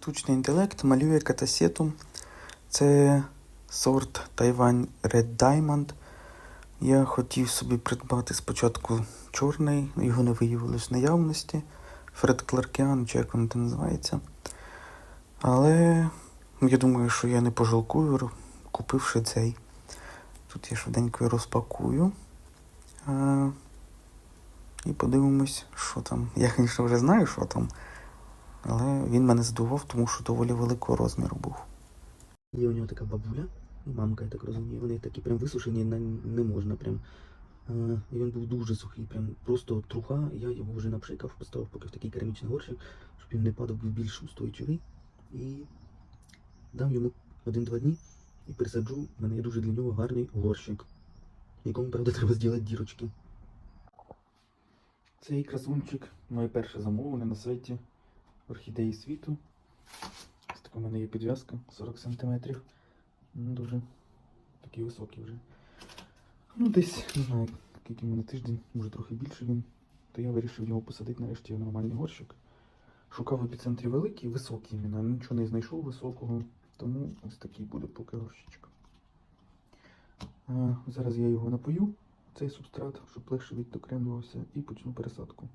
Штучний інтелект малює катасету. Це сорт Taiwan Red Diamond. Я хотів собі придбати спочатку чорний, його не виявилось в наявності. Фред Кларкіан, чи як він там називається. Але я думаю, що я не пожалкую, купивши цей. Тут я швиденько розпакую. І подивимось, що там. Я, звісно, вже знаю, що там. Але він мене здивував, тому що доволі великого розміру був. Є у нього така бабуля, мамка, я так розумію. Вони такі прям висушені, не можна прям. Е, І він був дуже сухий, прям просто труха. Я його вже напшикав, поставив поки в такий керамічний горщик, щоб він не падав, був більш устойчивий. І дам йому один-два дні і пересаджу. У мене є дуже для нього гарний горщик, якому, правда, треба зробити дірочки. Цей красунчик моє перше замовлення на сайті Орхідеї світу. Ось така в мене є підв'язка 40 см. Ну, дуже такий високий вже. Ну, десь, не знаю, скільки в тиждень, може трохи більше він. То я вирішив його посадити нарешті в нормальний горщик. Шукав епіцентрі великий, високий іменно, нічого не знайшов високого, тому ось такий буде поки горщичок. Зараз я його напою цей субстрат, щоб легше відокремлювався, і почну пересадку.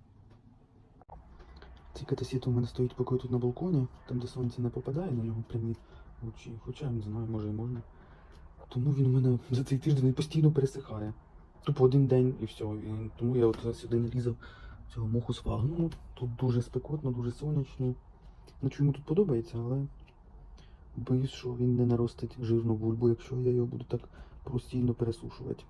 Цей катасет у мене стоїть поки тут на балконі, там де сонце не попадає на нього прямі лучі, хоча не знаю, може і можна. Тому він у мене за цей тиждень постійно пересихає. Тупо один день і все. І тому я от сюди не різав цього моху свагну. Ну, Тут дуже спекотно, дуже сонячно. Ну, чому тут подобається, але боюсь, що він не наростить жирну бульбу, якщо я його буду так постійно пересушувати.